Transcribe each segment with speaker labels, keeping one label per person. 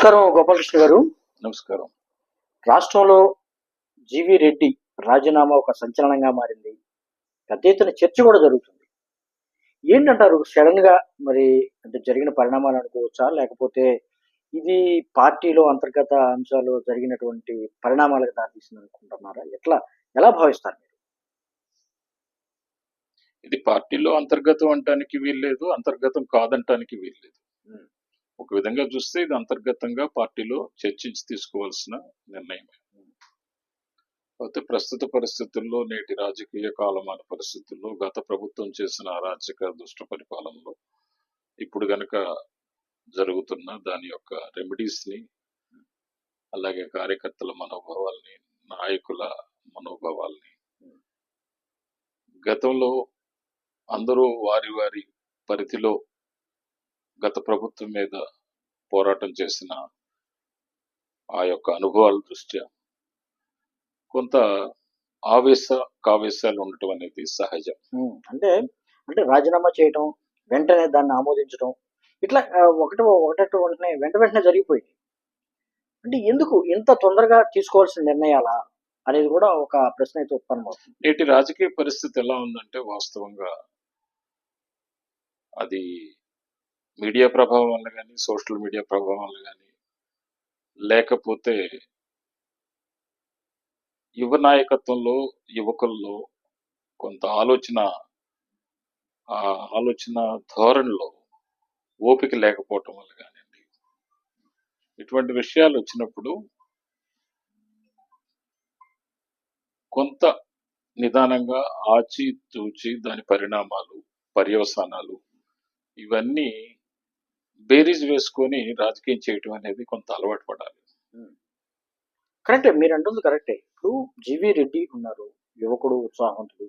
Speaker 1: నమస్కారం గోపాలకృష్ణ గారు.
Speaker 2: నమస్కారం.
Speaker 1: రాష్ట్రంలో జీవి రెడ్డి రాజీనామా ఒక సంచలనంగా మారింది. పెద్ద ఎత్తున చర్చ కూడా జరుగుతుంది. ఏంటంటారు సడన్గా మరి అంటే జరిగిన పరిణామాలు అనుకోవచ్చా? లేకపోతే ఇది పార్టీలో అంతర్గత అంశాలు జరిగినటువంటి పరిణామాలకు దారితీసింది అనుకుంటున్నారా? ఎట్లా ఎలా భావిస్తారు మీరు?
Speaker 2: ఇది పార్టీలో అంతర్గతం అంటానికి వీల్లేదు అంతర్గతం కాదంటానికి వీల్లేదు. ఒక విధంగా చూస్తే ఇది అంతర్గతంగా పార్టీలో చర్చించి తీసుకోవాల్సిన నిర్ణయం. అయితే ప్రస్తుత పరిస్థితుల్లో నేటి రాజకీయ కాలమాన పరిస్థితుల్లో గత ప్రభుత్వం చేసిన అరాచక దుష్ట పరిపాలనలో ఇప్పుడు గనక జరుగుతున్న దాని యొక్క రెమెడీస్ని అలాగే కార్యకర్తల మనోభావాల్ని నాయకుల మనోభావాల్ని గతంలో అందరూ వారి వారి పరిధిలో గత ప్రభుత్వం మీద పోరాటం చేసిన ఆ యొక్క అనుభవాల దృష్ట్యా కొంత ఆవేశ కావేశాలు ఉండటం అనేది సహజం.
Speaker 1: అంటే అంటే రాజీనామా చేయటం వెంటనే దాన్ని ఆమోదించడం ఇట్లా ఒకటి ఒకటట్టు వెంటనే వెంట వెంటనే జరిగిపోయింది. అంటే ఎందుకు ఇంత తొందరగా తీసుకోవాల్సిన నిర్ణయాలా అనేది కూడా ఒక ప్రశ్న అయితే ఉత్పన్నమవుతుంది
Speaker 2: నేటి రాజకీయ పరిస్థితి ఎలా ఉందంటే వాస్తవంగా అది మీడియా ప్రభావం వల్ల కానీ సోషల్ మీడియా ప్రభావం వల్ల కానీ లేకపోతే యువ నాయకత్వంలో యువకుల్లో కొంత ఆలోచన ఆ ఆలోచన ధోరణిలో ఓపిక లేకపోవటం వల్ల కానివ్వండి. ఇటువంటి విషయాలు వచ్చినప్పుడు కొంత నిదానంగా ఆచి తూచి దాని పరిణామాలు పర్యవసానాలు ఇవన్నీ బేరీజ్ వేసుకొని రాజకీయం చేయటం అనేది కొంత అలవాటు పడాలి.
Speaker 1: కరెక్టే మీరు అంటుంది కరెక్టే. ఇప్పుడు జీవి రెడ్డి ఉన్నారు యువకుడు ఉత్సాహవంతుడు.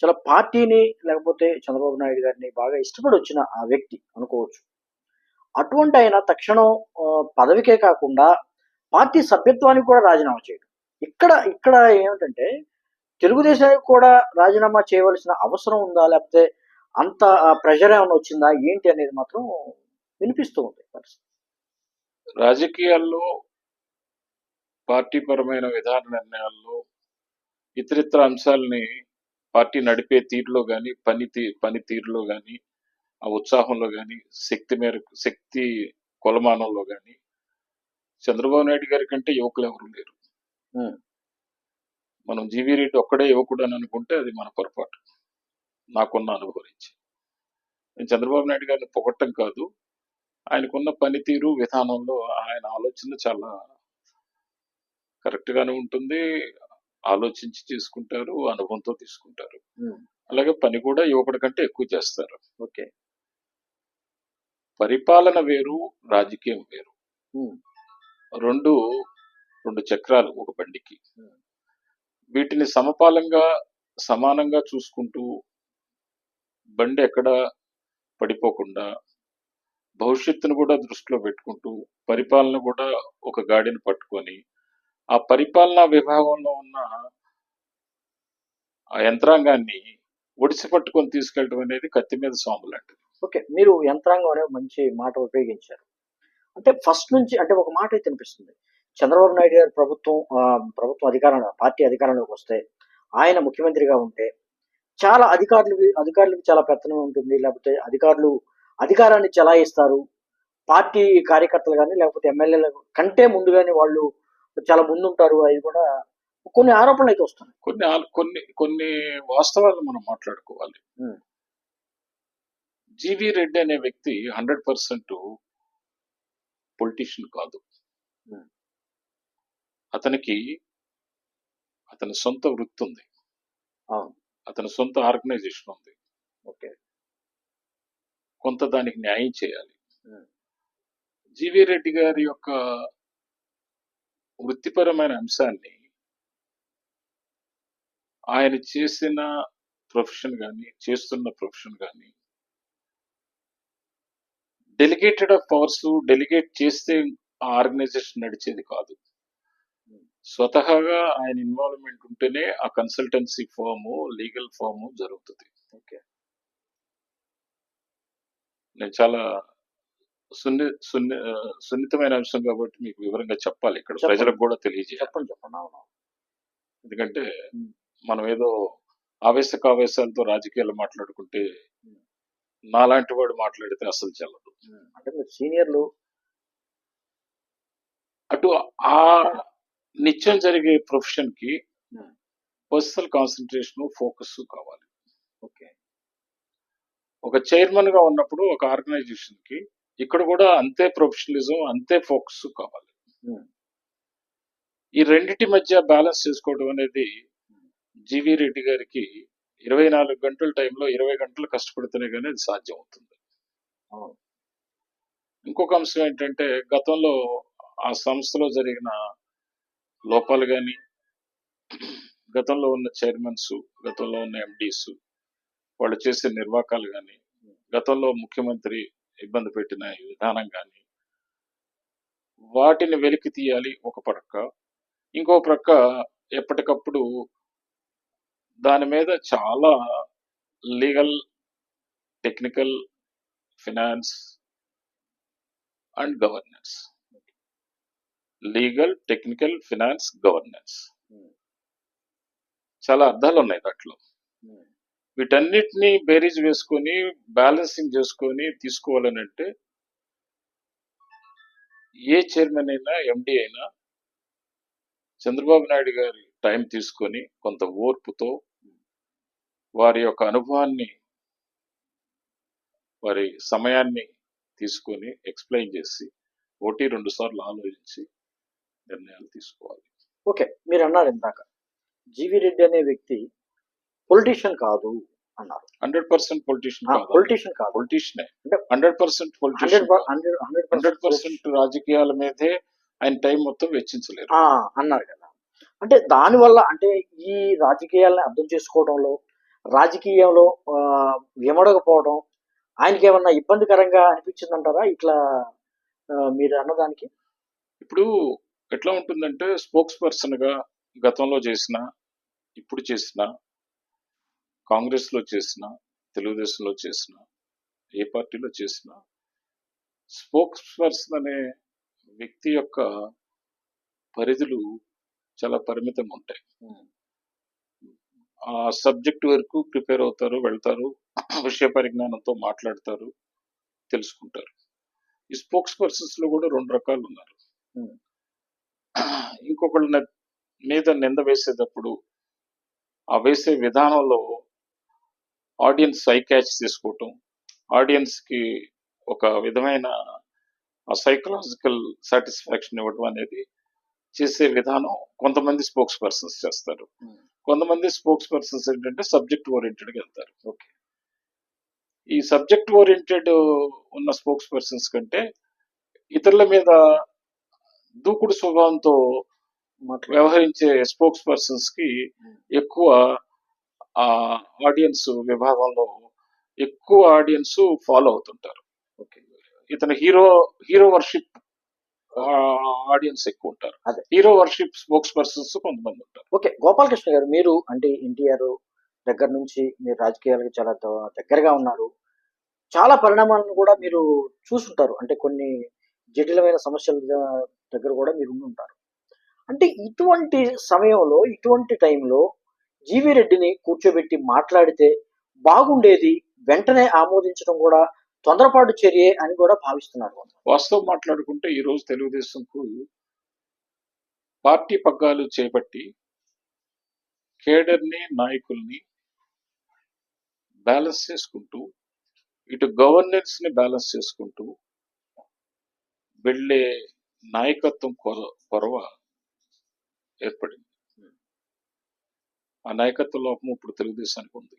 Speaker 1: చాలా పార్టీని లేకపోతే చంద్రబాబు నాయుడు గారిని బాగా ఇష్టపడి వచ్చిన ఆ వ్యక్తి అనుకోవచ్చు. అటువంటి ఆయన తక్షణం పదవికే కాకుండా పార్టీ సభ్యత్వానికి కూడా రాజీనామా చేయడం. ఇక్కడ ఇక్కడ ఏమిటంటే తెలుగుదేశానికి కూడా రాజీనామా చేయవలసిన అవసరం ఉందా? లేకపోతే అంత ప్రెషర్ ఏమైనా వచ్చిందా? ఏంటి అనేది మాత్రం వినిపిస్తూ ఉంది పరిస్థితి.
Speaker 2: రాజకీయాల్లో పార్టీ పరమైన విధాన నిర్ణయాల్లో ఇతరితర అంశాలని పార్టీ నడిపే తీరులో కానీ పని తీ పని తీరులో కానీ ఆ ఉత్సాహంలో కానీ శక్తి మేరకు శక్తి కొలమానంలో కానీ చంద్రబాబు నాయుడు గారి కంటే యువకులు ఎవరు లేరు. మనం జీవీ రెడ్డి ఒక్కడే యువకుడు అని అనుకుంటే అది మన పొరపాటు. నాకున్న అనుభవం నుంచి. నేను చంద్రబాబు నాయుడు గారిని పొగట్టం కాదు. ఆయనకున్న పనితీరు విధానంలో ఆయన ఆలోచన చాలా కరెక్ట్ గానే ఉంటుంది ఆలోచించి తీసుకుంటారు అనుభవంతో తీసుకుంటారు. అలాగే పని కూడా యువకుడి కంటే ఎక్కువ చేస్తారు
Speaker 1: ఓకే
Speaker 2: పరిపాలన వేరు రాజకీయం వేరు. రెండు రెండు చక్రాలు ఒక బండికి. వీటిని సమపాలంగా సమానంగా చూసుకుంటూ బండి ఎక్కడ పడిపోకుండా భవిష్యత్తును కూడా దృష్టిలో పెట్టుకుంటూ పరిపాలన కూడా ఒక గాడిని పట్టుకొని ఆ పరిపాలనా విభాగంలో ఉన్న ఆ యంత్రాంగాన్ని ఒడిసి పట్టుకొని తీసుకెళ్ళడం అనేది కత్తి మీద సాము లాంటిది.
Speaker 1: ఓకే మీరు యంత్రాంగం అనే మంచి మాట ఉపయోగించారు. అంటే ఫస్ట్ నుంచి అంటే ఒక మాట అయితే అనిపిస్తుంది. చంద్రబాబు నాయుడు గారు ప్రభుత్వం ఆ, ప్రభుత్వం అధికారంలో పార్టీ అధికారంలోకి వస్తే ఆయన ముఖ్యమంత్రిగా ఉంటే చాలా అధికారులు అధికారులకు చాలా పెత్తనం ఉంటుంది. లేకపోతే అధికారులు అధికారాన్ని చెలాయిస్తారు. పార్టీ కార్యకర్తలు కానీ లేకపోతే ఎమ్మెల్యేల కంటే ముందుగానే వాళ్ళు చాలా ముందుంటారు. అది కూడా కొన్ని ఆరోపణలు అయితే వస్తున్నాయి.
Speaker 2: కొన్ని కొన్ని కొన్ని వాస్తవాలు మనం మాట్లాడుకోవాలి. జీవి రెడ్డి అనే వ్యక్తి హండ్రెడ్ పర్సెంట్ పొలిటీషియన్ కాదు. అతనికి అతని సొంత వృత్తి ఉంది. అతని సొంత ఆర్గనైజేషన్ ఉంది.
Speaker 1: ఓకే.
Speaker 2: కొంత దానికి న్యాయం చేయాలి. జీవి రెడ్డి గారి యొక్క వృత్తిపరమైన అంశాన్ని ఆయన చేసిన ప్రొఫెషన్ కానీ చేస్తున్న ప్రొఫెషన్ కానీ డెలిగేటెడ్ ఆఫ్ పవర్స్ డెలిగేట్ చేస్తే ఆ ఆర్గనైజేషన్ నడిచేది కాదు. స్వతహాగా ఆయన ఇన్వాల్వ్మెంట్ ఉంటేనే ఆ కన్సల్టెన్సీ ఫాము లీగల్ ఫాము జరుగుతుంది.
Speaker 1: ఓకే.
Speaker 2: చాలా సున్ని సున్ని సున్నితమైన అంశం కాబట్టి మీకు వివరంగా చెప్పాలి ఇక్కడ. ప్రజలకు కూడా తెలియజేయాలి
Speaker 1: చెప్పండి చెప్పండి అవును
Speaker 2: ఎందుకంటే. మనం ఏదో ఆవేశకావేశాలతో రాజకీయాలు మాట్లాడుకుంటే. నాలాంటి వాడు మాట్లాడితే అసలు చెల్లదు.
Speaker 1: అంటే మీరు సీనియర్లు
Speaker 2: అటు ఆ నిత్యం జరిగే
Speaker 1: ప్రొఫెషన్కి.
Speaker 2: పర్సనల్ కాన్సన్ట్రేషన్ ఫోకస్ కావాలి
Speaker 1: ఓకే
Speaker 2: ఒక చైర్మన్గా ఉన్నప్పుడు ఒక ఆర్గనైజేషన్కి ఇక్కడ కూడా అంతే ప్రొఫెషనలిజం అంతే ఫోకస్ కావాలి.
Speaker 1: ఉమ్.
Speaker 2: ఈ రెండిటి మధ్య బ్యాలెన్స్ చేసుకోవడం అనేది జీవి రెడ్డి గారికి ఇరవై నాలుగు గంటల టైంలో ఇరవై గంటలు కష్టపడితేనే కానీ అది సాధ్యం అవుతుంది.
Speaker 1: అవును
Speaker 2: ఇంకొక అంశం ఏంటంటే గతంలో ఆ సంస్థలో జరిగిన లోపాలు కానీ గతంలో ఉన్న చైర్మన్స్ గతంలో ఉన్న ఎండీస్ వాళ్ళు చేసే నిర్వాకాలు కానీ గతంలో ముఖ్యమంత్రి ఇబ్బంది పెట్టిన విధానం కానీ వాటిని వెలికి తీయాలి ఒక ప్రక్క. ఇంకో ప్రక్క ఎప్పటికప్పుడు దాని మీద చాలా legal technical finance and governance. Legal technical finance governance. చాలా అర్థాలు ఉన్నాయి దాంట్లో. వీటన్నిటిని బేరీజ్ వేసుకొని బ్యాలెన్సింగ్ చేసుకొని తీసుకోవాలని అంటే ఏ చైర్మన్ అయినా ఎండి అయినా చంద్రబాబు నాయుడు గారి టైం తీసుకొని కొంత ఓర్పుతో వారి యొక్క అనుభవాన్ని వారి సమయాన్ని తీసుకొని ఎక్స్ప్లెయిన్ చేసి ఒకటి రెండు సార్లు ఆలోచించి నిర్ణయాలు తీసుకోవాలి.
Speaker 1: ఓకే మీరు అన్నారు ఇందాక. జీవి రెడ్డి అనే వ్యక్తి పొలిటీషియన్ కాదు అన్నారు.
Speaker 2: హండ్రెడ్ పర్సెంట్ పొలిటీషియన్
Speaker 1: పొలిటీషియన్ కాదు.
Speaker 2: పొలిటీషియనే
Speaker 1: అంటే
Speaker 2: hundred percent
Speaker 1: hundred
Speaker 2: politician percent రాజకీయాల మీదే ఆయన టైం మొత్తం వెచ్చించలేరు.
Speaker 1: అన్నారు కదా. అంటే దానివల్ల అంటే ఈ రాజకీయాలను అర్థం చేసుకోవడంలో రాజకీయంలో విమడకపోవడం ఆయనకి ఏమన్నా ఇబ్బందికరంగా అనిపించిందంటారా ఇట్లా మీరు అన్నదానికి?
Speaker 2: ఇప్పుడు ఎట్లా ఉంటుందంటే స్పోక్స్ పర్సన్గా గతంలో చేసిన ఇప్పుడు చేసిన కాంగ్రెస్లో చేసిన తెలుగుదేశంలో చేసిన ఏ పార్టీలో చేసిన స్పోక్స్ పర్సన్ అనే వ్యక్తి యొక్క పరిధులు చాలా పరిమితం ఉంటాయి. ఆ సబ్జెక్ట్ వరకు ప్రిపేర్ అవుతారు వెళ్తారు విషయ పరిజ్ఞానంతో మాట్లాడతారు తెలుసుకుంటారు. ఈ స్పోక్స్ పర్సన్స్లో కూడా రెండు రకాలు ఉన్నారు. ఇంకొకళ్ళ మీద నింద వేసేటప్పుడు ఆ వేసే విధానంలో ఆడియన్స్ ఐ క్యాచ్ తీసుకోవటం. ఆడియన్స్కి ఒక విధమైన సైకలాజికల్ సాటిస్ఫాక్షన్ ఇవ్వడం అనేది చేసే విధానం కొంతమంది స్పోక్స్ పర్సన్స్ చేస్తారు.
Speaker 1: Hmm.
Speaker 2: కొంతమంది స్పోక్స్ పర్సన్స్ ఏంటంటే సబ్జెక్ట్ ఓరియంటెడ్గా వెళ్తారు.
Speaker 1: ఓకే.
Speaker 2: ఈ సబ్జెక్ట్ ఓరియంటెడ్ ఉన్న స్పోక్స్ పర్సన్స్ కంటే ఇతరుల మీద దూకుడు స్వభావంతో వ్యవహరించే స్పోక్స్ పర్సన్స్కి ఎక్కువ ఆ ఆడియన్స్ విభాగంలో ఎక్కువ ఆడియన్స్ ఫాలో అవుతుంటారు.
Speaker 1: ఓకే.
Speaker 2: ఇతను హీరో హీరో వర్షిప్ ఆడియన్స్ ఎక్కువ ఉంటారు.
Speaker 1: అదే.
Speaker 2: హీరో వర్షిప్ స్పోక్స్ పర్సన్స్ కొంతమంది ఉంటారు.
Speaker 1: ఓకే. గోపాలకృష్ణ గారు మీరు అంటే ఎన్టీఆర్ దగ్గర నుంచి మీరు రాజకీయాలకు చాలా దగ్గరగా ఉన్నారు. చాలా పరిణామాలను కూడా మీరు చూసుంటారు అంటే కొన్ని జటిలమైన సమస్యల దగ్గర కూడా మీరు ఉండి ఉంటారు అంటే ఇటువంటి సమయంలో ఇటువంటి టైంలో జీవి రెడ్డిని కూర్చోబెట్టి మాట్లాడితే బాగుండేది వెంటనే ఆమోదించడం కూడా తొందరపాటు చర్యే అని కూడా భావిస్తున్నారు.
Speaker 2: వాస్తవం మాట్లాడుకుంటే ఈ రోజు తెలుగుదేశంకు పార్టీ పగ్గాలు చేపట్టి కేడర్ని నాయకుల్ని బ్యాలెన్స్ చేసుకుంటూ ఇటు గవర్నెన్స్ని బ్యాలెన్స్ చేసుకుంటూ వెళ్ళే నాయకత్వం కొర కొరవ ఏర్పడింది. ఆ నాయకత్వ లోపం ఇప్పుడు తెలుగుదేశానికి ఉంది.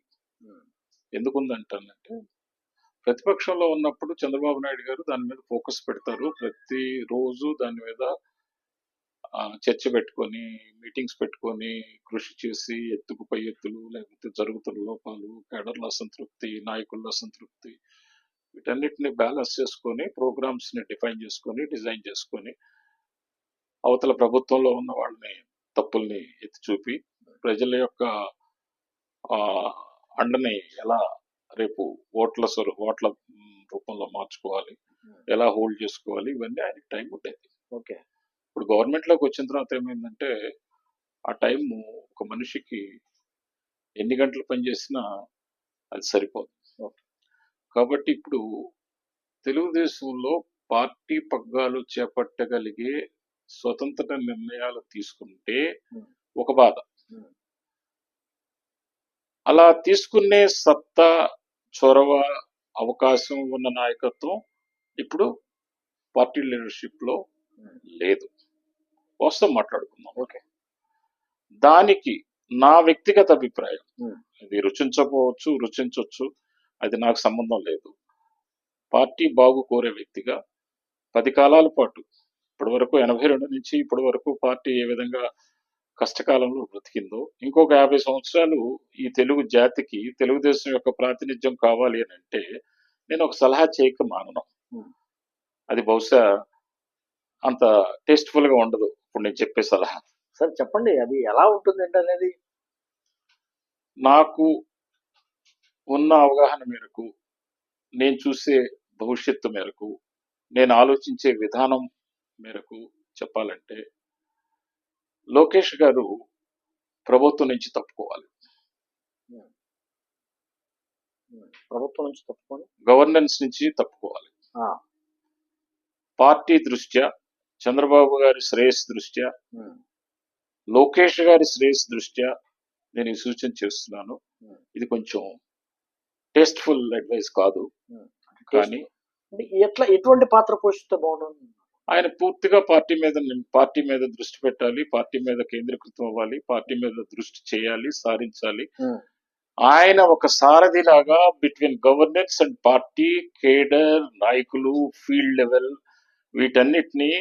Speaker 2: ఎందుకుందంటానంటే ప్రతిపక్షంలో ఉన్నప్పుడు చంద్రబాబు నాయుడు గారు దాని మీద ఫోకస్ పెడతారు. ప్రతి రోజు దాని మీద చర్చ పెట్టుకొని మీటింగ్స్ పెట్టుకొని కృషి చేసి ఎత్తుకు పై ఎత్తులు లేకపోతే జరుగుతున్న లోపాలు కేడర్ల అసంతృప్తి నాయకుల అసంతృప్తి వీటన్నిటిని బ్యాలెన్స్ చేసుకొని ప్రోగ్రామ్స్ని డిఫైన్ చేసుకొని డిజైన్ చేసుకొని అవతల ప్రభుత్వంలో ఉన్న వాళ్ళని తప్పుల్ని ఎత్తి చూపి ప్రజల యొక్క అండని ఎలా రేపు ఓట్ల స్వరూ ఓట్ల రూపంలో మార్చుకోవాలి ఎలా హోల్డ్ చేసుకోవాలి ఇవన్నీ ఆయనకి టైం ఉండేది
Speaker 1: ఓకే
Speaker 2: ఇప్పుడు గవర్నమెంట్లోకి వచ్చిన తర్వాత ఏమైందంటే ఆ టైం ఒక మనిషికి ఎన్ని గంటలు పనిచేసినా అది సరిపోదు
Speaker 1: ఓకే.
Speaker 2: కాబట్టి ఇప్పుడు తెలుగుదేశంలో పార్టీ పగ్గాలు చేపట్టగలిగే స్వతంత్ర నిర్ణయాలు తీసుకుంటే
Speaker 1: Hmm.
Speaker 2: ఒక బాధ
Speaker 1: Hmm.
Speaker 2: అలా తీసుకునే సత్తా చొరవ అవకాశం ఉన్న నాయకత్వం ఇప్పుడు పార్టీ లీడర్షిప్లో
Speaker 1: Hmm.
Speaker 2: లేదు. వాస్తవం మాట్లాడుకుందాం.
Speaker 1: ఓకే.
Speaker 2: దానికి నా వ్యక్తిగత అభిప్రాయం. అది రుచించకపోవచ్చు రుచించవచ్చు అది నాకు సంబంధం లేదు. పార్టీ బాగు కోరే వ్యక్తిగా పది కాలాల పాటు ఇప్పటి వరకు ఎనభై రెండు నుంచి ఇప్పటి వరకు పార్టీ ఏ విధంగా కష్టకాలంలో బ్రతికిందో. ఇంకొక యాభై సంవత్సరాలు ఈ తెలుగు జాతికి తెలుగుదేశం యొక్క ప్రాతినిధ్యం కావాలి అని అంటే నేను ఒక సలహా చేయక మానను. అది బహుశా అంత టేస్ట్ఫుల్గా ఉండదు. ఇప్పుడు నేను చెప్పే సలహా.
Speaker 1: సార్ చెప్పండి. అది ఎలా ఉంటుంది అనేది?
Speaker 2: నాకు ఉన్న అవగాహన మేరకు నేను చూసే భవిష్యత్తు మేరకు నేను ఆలోచించే విధానం మేరకు చెప్పాలంటే లోకేష్ గారు ప్రభుత్వం నుంచి తప్పుకోవాలి.
Speaker 1: ప్రభుత్వం నుంచి తప్పుకొని?
Speaker 2: గవర్నెన్స్ నుంచి తప్పుకోవాలి. పార్టీ దృష్ట్యా చంద్రబాబు గారి శ్రేయస్ దృష్ట్యా లోకేష్ గారి శ్రేయస్ దృష్ట్యా నేను ఈ సూచన చేస్తున్నాను. ఇది కొంచెం టేస్ట్ఫుల్ అడ్వైస్ కాదు. కానీ
Speaker 1: ఎట్లా ఎటువంటి పాత్ర పోషిస్తే బాగుంటుంది?
Speaker 2: ఆయన పూర్తిగా పార్టీ మీద పార్టీ మీద దృష్టి పెట్టాలి పార్టీ మీద కేంద్రీకృతం అవ్వాలి పార్టీ మీద దృష్టి చేయాలి సారించాలి
Speaker 1: ఉమ్,
Speaker 2: ఆయన ఒక సారథిలాగా between governance and party cadre నాయకులు ఫీల్డ్ లెవెల్ వీటన్నిటిని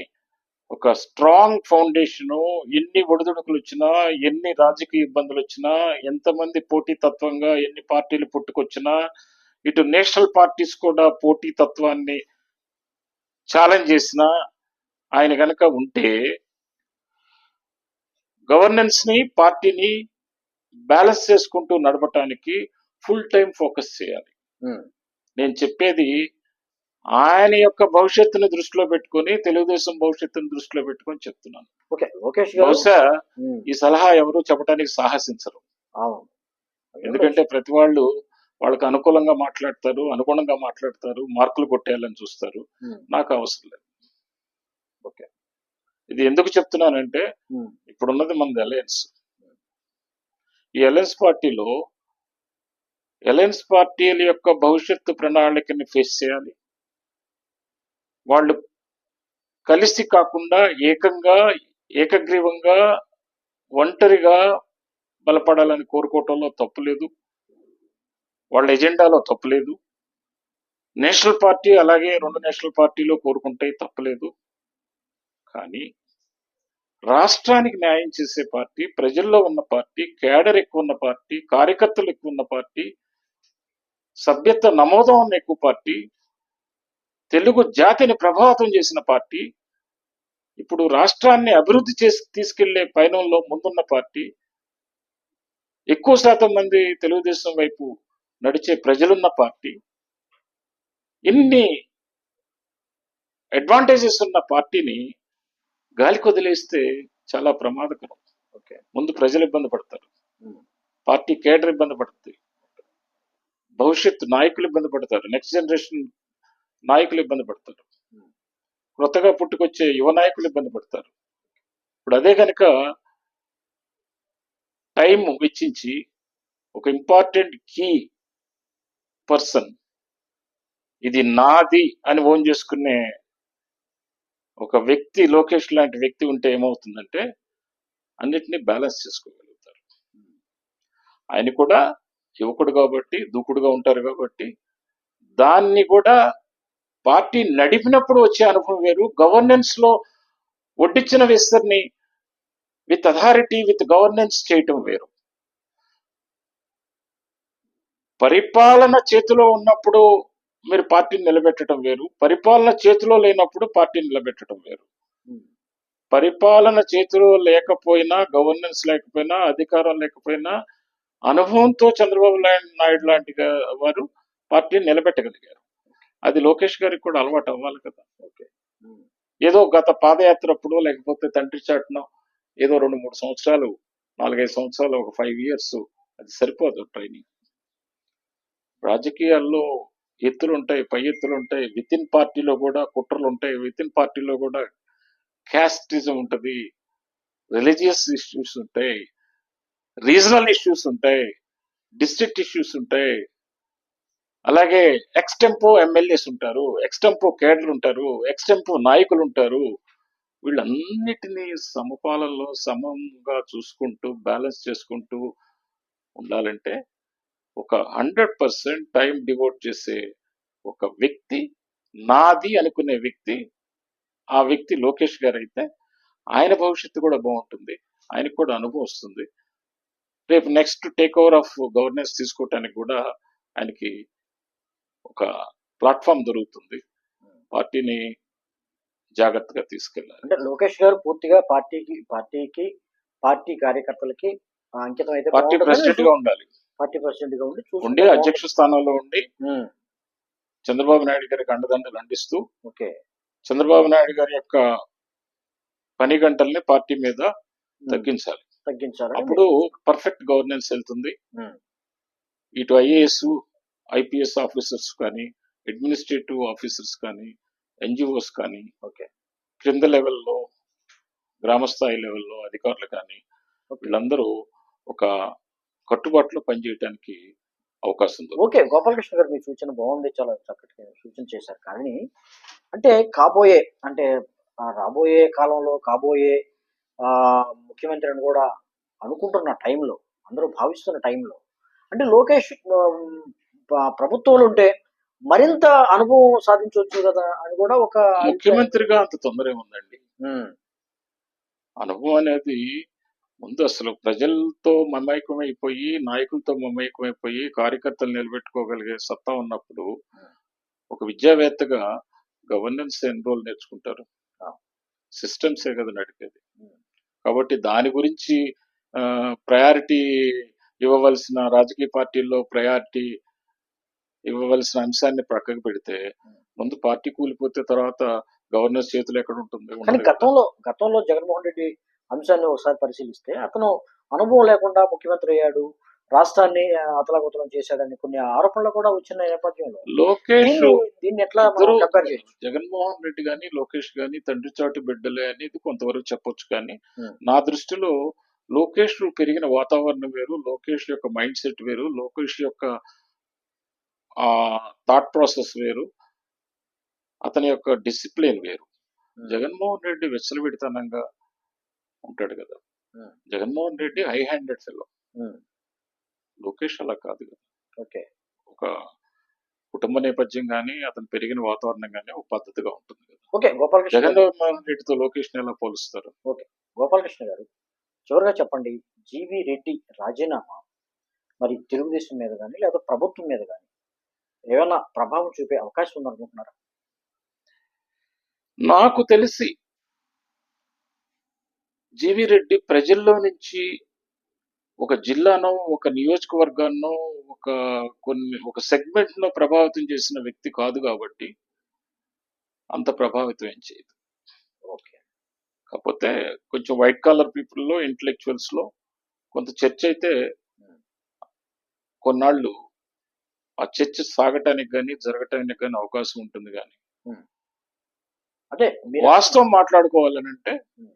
Speaker 2: ఒక స్ట్రాంగ్ ఫౌండేషన్ ఎన్ని ఒడిదుడుకులు వచ్చినా ఎన్ని రాజకీయ ఇబ్బందులు వచ్చినా ఎంతమంది పోటీ తత్వంగా ఎన్ని పార్టీలు పుట్టుకొచ్చినా ఇటు నేషనల్ పార్టీస్ కూడా పోటీ తత్వాన్ని ఛాలెంజ్ చేసిన ఆయన కనుక ఉంటే గవర్నెన్స్ని పార్టీని బ్యాలెన్స్ చేసుకుంటూ నడపటానికి ఫుల్ టైం ఫోకస్ చేయాలి. నేను చెప్పేది ఆయన యొక్క భవిష్యత్తుని దృష్టిలో పెట్టుకొని తెలుగుదేశం భవిష్యత్తుని దృష్టిలో పెట్టుకొని చెప్తున్నాను. బహుశా ఈ సలహా ఎవరు చెప్పడానికి సాహసించరు. ఎందుకంటే ప్రతి వాళ్ళు వాళ్ళకి అనుకూలంగా మాట్లాడతారు అనుగుణంగా మాట్లాడతారు మార్కులు కొట్టేయాలని చూస్తారు. నాకు అవసరం లేదు.
Speaker 1: ఓకే.
Speaker 2: ఇది ఎందుకు చెప్తున్నానంటే ఇప్పుడున్నది మనది అలయన్స్ ఈ అలయన్స్ పార్టీలో అలయన్స్ పార్టీల యొక్క భవిష్యత్తు ప్రణాళికని ఫేస్ చేయాలి. వాళ్ళు కలిసి కాకుండా ఏకంగా ఏకగ్రీవంగా ఒంటరిగా బలపడాలని కోరుకోవటంలో తప్పులేదు వాళ్ళ ఎజెండాలో తప్పలేదు. నేషనల్ పార్టీ అలాగే రెండు నేషనల్ పార్టీలో కోరుకుంటే తప్పలేదు. కానీ రాష్ట్రానికి న్యాయం చేసే పార్టీ ప్రజల్లో ఉన్న పార్టీ కేడర్ ఎక్కువ ఉన్న పార్టీ కార్యకర్తలు ఎక్కువ ఉన్న పార్టీ సభ్యత్వ నమోదం ఉన్న ఎక్కువ పార్టీ తెలుగు జాతిని ప్రభావితం చేసిన పార్టీ ఇప్పుడు రాష్ట్రాన్ని అభివృద్ధి చేసి తీసుకెళ్ళే పయనంలో ముందున్న పార్టీ ఎక్కువ శాతం మంది తెలుగుదేశం వైపు నడిచే ప్రజలున్న పార్టీ. ఇన్ని అడ్వాంటేజెస్ ఉన్న పార్టీని గాలికి వదిలేస్తే చాలా ప్రమాదకరం.
Speaker 1: ఓకే.
Speaker 2: ముందు ప్రజలు ఇబ్బంది పడతారు. పార్టీ కేడర్ ఇబ్బంది పడుతుంది. భవిష్యత్తు నాయకులు ఇబ్బంది పడతారు. నెక్స్ట్ జనరేషన్ నాయకులు ఇబ్బంది పడతారు. కొత్తగా పుట్టుకొచ్చే యువ నాయకులు ఇబ్బంది పడతారు. ఇప్పుడు అదే కనుక టైం వెచ్చించి ఒక ఇంపార్టెంట్ కీ పర్సన్ ఇది నాది అని ఓన్ చేసుకునే ఒక వ్యక్తి లోకేష్ లాంటి వ్యక్తి ఉంటే ఏమవుతుందంటే అన్నిటినీ బ్యాలెన్స్ చేసుకోగలుగుతారు. ఆయన కూడా యువకుడు కాబట్టి దూకుడుగా ఉంటారు కాబట్టి దాన్ని కూడా పార్టీ నడిపినప్పుడు వచ్చే అనుభవం వేరు. గవర్నెన్స్లో వడ్డించిన విస్తరిని విత్ అథారిటీ విత్ గవర్నెన్స్ చేయటం వేరు. పరిపాలన చేతిలో ఉన్నప్పుడు మీరు పార్టీని నిలబెట్టడం వేరు. పరిపాలన చేతిలో లేనప్పుడు పార్టీని నిలబెట్టడం వేరు.
Speaker 1: ఉమ్,
Speaker 2: పరిపాలన చేతిలో లేకపోయినా గవర్నెన్స్ లేకపోయినా అధికారం లేకపోయినా అనుభవంతో చంద్రబాబు నాయుడు లాంటి వారు పార్టీని నిలబెట్టగలిగారు. అది లోకేష్ గారికి కూడా అలవాటు అవ్వాలి కదా.
Speaker 1: ఓకే. ఉమ్.
Speaker 2: ఏదో గత పాదయాత్ర అప్పుడు లేకపోతే తండ్రి చాటున ఏదో రెండు మూడు సంవత్సరాలు నాలుగైదు సంవత్సరాలు ఒక ఫైవ్ ఇయర్స్ అది సరిపోదు ట్రైనింగ్ రాజకీయాల్లో ఎత్తులు ఉంటాయి పై ఎత్తులు ఉంటాయి విత్ ఇన్ పార్టీలో కూడా కుట్రలు ఉంటాయి. విత్ ఇన్ పార్టీలో కూడా క్యాస్టిజం ఉంటుంది. రిలీజియస్ ఇష్యూస్ ఉంటాయి. రీజనల్ ఇష్యూస్ ఉంటాయి. డిస్ట్రిక్ట్ ఇష్యూస్ ఉంటాయి. అలాగే ఎక్స్టెంపో ఎమ్మెల్యేస్ ఉంటారు. ఎక్స్టెంపో కేడర్లు ఉంటారు. ఎక్స్టెంపో నాయకులు ఉంటారు. వీళ్ళన్నిటినీ సమపాలనలో సమంగా చూసుకుంటూ బ్యాలెన్స్ చేసుకుంటూ ఉండాలంటే ఒక హండ్రెడ్ పర్సెంట్ టైం డివోట్ చేసే ఒక వ్యక్తి నాది అనుకునే వ్యక్తి ఆ వ్యక్తి లోకేష్ గారు అయితే ఆయన భవిష్యత్తు కూడా బాగుంటుంది. ఆయనకు కూడా అనుభవం వస్తుంది. రేపు next take over of governance తీసుకోవటానికి కూడా ఆయనకి ఒక ప్లాట్ఫామ్ దొరుకుతుంది. పార్టీని జాగ్రత్తగా తీసుకెళ్ళాలి.
Speaker 1: అంటే లోకేష్ గారు పూర్తిగా పార్టీకి పార్టీకి పార్టీ కార్యకర్తలకి ఆ, అంకితం అయితే
Speaker 2: పార్టీ ప్రెసిడెంట్గా ఉండాలి.
Speaker 1: పార్టీ ప్రెసిడెంట్గా ఉండి
Speaker 2: ఉండి అధ్యక్ష స్థానంలో ఉండి చంద్రబాబు నాయుడు గారికి అండదండలు అందిస్తూ
Speaker 1: ఓకే.
Speaker 2: చంద్రబాబు నాయుడు గారి యొక్క పని గంటల్ని పార్టీ మీద తగ్గించాలి.
Speaker 1: తగ్గించాలి
Speaker 2: అప్పుడు పర్ఫెక్ట్ గవర్నెన్స్ వెళ్తుంది. ఇటు ఐఏఎస్ ఐపీఎస్ ఆఫీసర్స్ కానీ అడ్మినిస్ట్రేటివ్ ఆఫీసర్స్ కానీ ఎన్జిఓస్ కానీ
Speaker 1: ఓకే.
Speaker 2: క్రింద లెవెల్లో గ్రామ స్థాయి లెవెల్లో అధికారులు కానీ వీళ్ళందరూ ఒక కట్టుబాటులో పనిచేయడానికి అవకాశం ఉంది.
Speaker 1: ఓకే గోపాలకృష్ణ గారు మీ సూచన బాగుంది చాలా చక్కటి సూచన చేశారు. కానీ అంటే కాబోయే అంటే రాబోయే కాలంలో కాబోయే ఆ ముఖ్యమంత్రి అని కూడా అనుకుంటున్న టైంలో అందరూ భావిస్తున్న టైంలో అంటే లోకేష్ ప్రభుత్వంలో ఉంటే మరింత అనుభవం సాధించవచ్చు కదా అని కూడా ఒక
Speaker 2: ముఖ్యమంత్రిగా అంత తొందర ఏముందండి
Speaker 1: ఉమ్,
Speaker 2: అనుభవం అనేది ముందు అసలు ప్రజలతో మమైకమైపోయి నాయకులతో మమైకమైపోయి కార్యకర్తలు నిలబెట్టుకోగలిగే సత్తా ఉన్నప్పుడు ఒక విద్యావేత్తగా గవర్నెన్స్ ఎన్ని రోజులు నేర్చుకుంటారు. సిస్టమ్సే కదా నడిపేది. కాబట్టి దాని గురించి ప్రయారిటీ ఇవ్వవలసిన రాజకీయ పార్టీల్లో ప్రయారిటీ ఇవ్వవలసిన అంశాన్ని ప్రక్కకు పెడితే ముందు పార్టీ కూలిపోతే తర్వాత గవర్నెన్స్ చేతులు ఎక్కడ ఉంటుంది
Speaker 1: కానీ. గతంలో గతంలో జగన్మోహన్ రెడ్డి అంశాన్ని ఒకసారి పరిశీలిస్తే అతను అనుభవం లేకుండా ముఖ్యమంత్రి అయ్యాడు రాష్ట్రాన్ని అతలాకుతలం చేశాడని కొన్ని ఆరోపణలు కూడా వచ్చిన నేపథ్యంలో.
Speaker 2: లోకేష్
Speaker 1: దీన్ని ఎట్లా
Speaker 2: జగన్మోహన్ రెడ్డి గాని లోకేష్ గాని తండ్రి చాటు బిడ్డలే అనేది కొంతవరకు చెప్పొచ్చు కానీ. నా దృష్టిలో లోకేష్ పెరిగిన వాతావరణం వేరు లోకేష్ యొక్క మైండ్ సెట్ వేరు లోకేష్ యొక్క ఆ థాట్ ప్రాసెస్ వేరు అతని యొక్క డిసిప్లిన్ వేరు. జగన్మోహన్ రెడ్డి వెచ్చలవిడితనంగా ఉంటాడు కదా. Jaganmohan Reddy high handed fellow
Speaker 1: um,
Speaker 2: Lokesh అలా కాదు కదా.
Speaker 1: ఓకే.
Speaker 2: ఒక కుటుంబ నేపథ్యం కానీ అతను పెరిగిన వాతావరణం కానీ ఒక పద్ధతిగా ఉంటుంది కదా.
Speaker 1: ఓకే గోపాలకృష్ణ
Speaker 2: జగన్మోహన్ రెడ్డితో లోకేష్ ఎలా పోలుస్తారు?
Speaker 1: గోపాలకృష్ణ గారు చివరిగా చెప్పండి జీవి రెడ్డి రాజీనామా? మరి తెలుగుదేశం మీద కానీ లేదా ప్రభుత్వం మీద కానీ ఏమైనా ప్రభావం చూపే అవకాశం ఉందనుకుంటున్నారా?
Speaker 2: నాకు తెలిసి జీవి రెడ్డి ప్రజల్లో నుంచి ఒక జిల్లానో ఒక నియోజకవర్గాన్నో ఒక కొన్ని ఒక సెగ్మెంట్లో ప్రభావితం చేసిన వ్యక్తి కాదు కాబట్టి అంత ప్రభావితం ఏం చేయదు.
Speaker 1: ఓకే.
Speaker 2: కాకపోతే కొంచెం వైట్ కాలర్ పీపుల్లో ఇంటలెక్చువల్స్లో కొంత చర్చ అయితే కొన్నాళ్ళు ఆ చర్చ సాగటానికి కానీ జరగటానికి కానీ అవకాశం ఉంటుంది కానీ
Speaker 1: అంటే మీరు
Speaker 2: వాస్తవం మాట్లాడుకోవాలనంటే
Speaker 1: Hmm.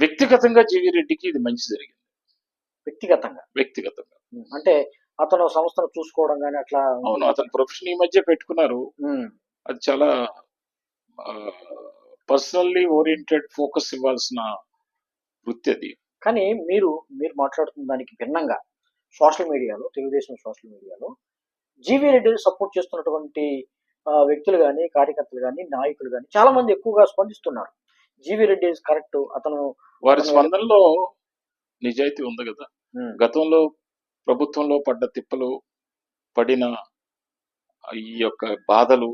Speaker 2: వ్యక్తిగతంగా జీవి రెడ్డికి ఇది మంచి జరిగింది.
Speaker 1: వ్యక్తిగతంగా?
Speaker 2: వ్యక్తిగతంగా.
Speaker 1: అంటే అతను సంస్థను చూసుకోవడం కానీ అట్లా
Speaker 2: అవును అతను ప్రొఫెషన్ ఈ మధ్య పెట్టుకున్నారు. అది చాలా పర్సనల్లీ ఓరియంటెడ్ ఫోకస్ ఇవ్వాల్సిన వృత్తి అది.
Speaker 1: కానీ మీరు మీరు మాట్లాడుతున్న దానికి భిన్నంగా సోషల్ మీడియాలో తెలుగుదేశం సోషల్ మీడియాలో జీవీ రెడ్డిని సపోర్ట్ చేస్తున్నటువంటి వ్యక్తులు కానీ కార్యకర్తలు కానీ నాయకులు కానీ చాలా మంది ఎక్కువగా స్పందిస్తున్నారు. GV Reddy correct. అతను
Speaker 2: వారి. స్పందనలో నిజాయితీ ఉంది కదా. గతంలో ప్రభుత్వంలో పడ్డ తిప్పలు పడిన ఈ యొక్క బాధలు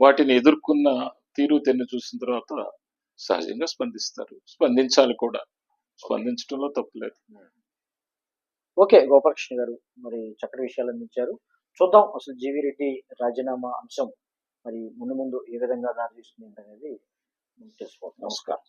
Speaker 2: వాటిని ఎదుర్కొన్న తీరు తెన్ను చూసిన తర్వాత సహజంగా స్పందిస్తారు. స్పందించాలి కూడా. స్పందించడంలో తప్పులేదు
Speaker 1: ఓకే గోపాలకృష్ణ గారు మరి చక్కటి విషయాలు అందించారు. చూద్దాం అసలు జీవీ రెడ్డి రాజీనామా అంశం మరి ముందు ముందు ఏ విధంగా దారి తీస్తుంది అనేది తెలుసుకోవాలి నమస్కారం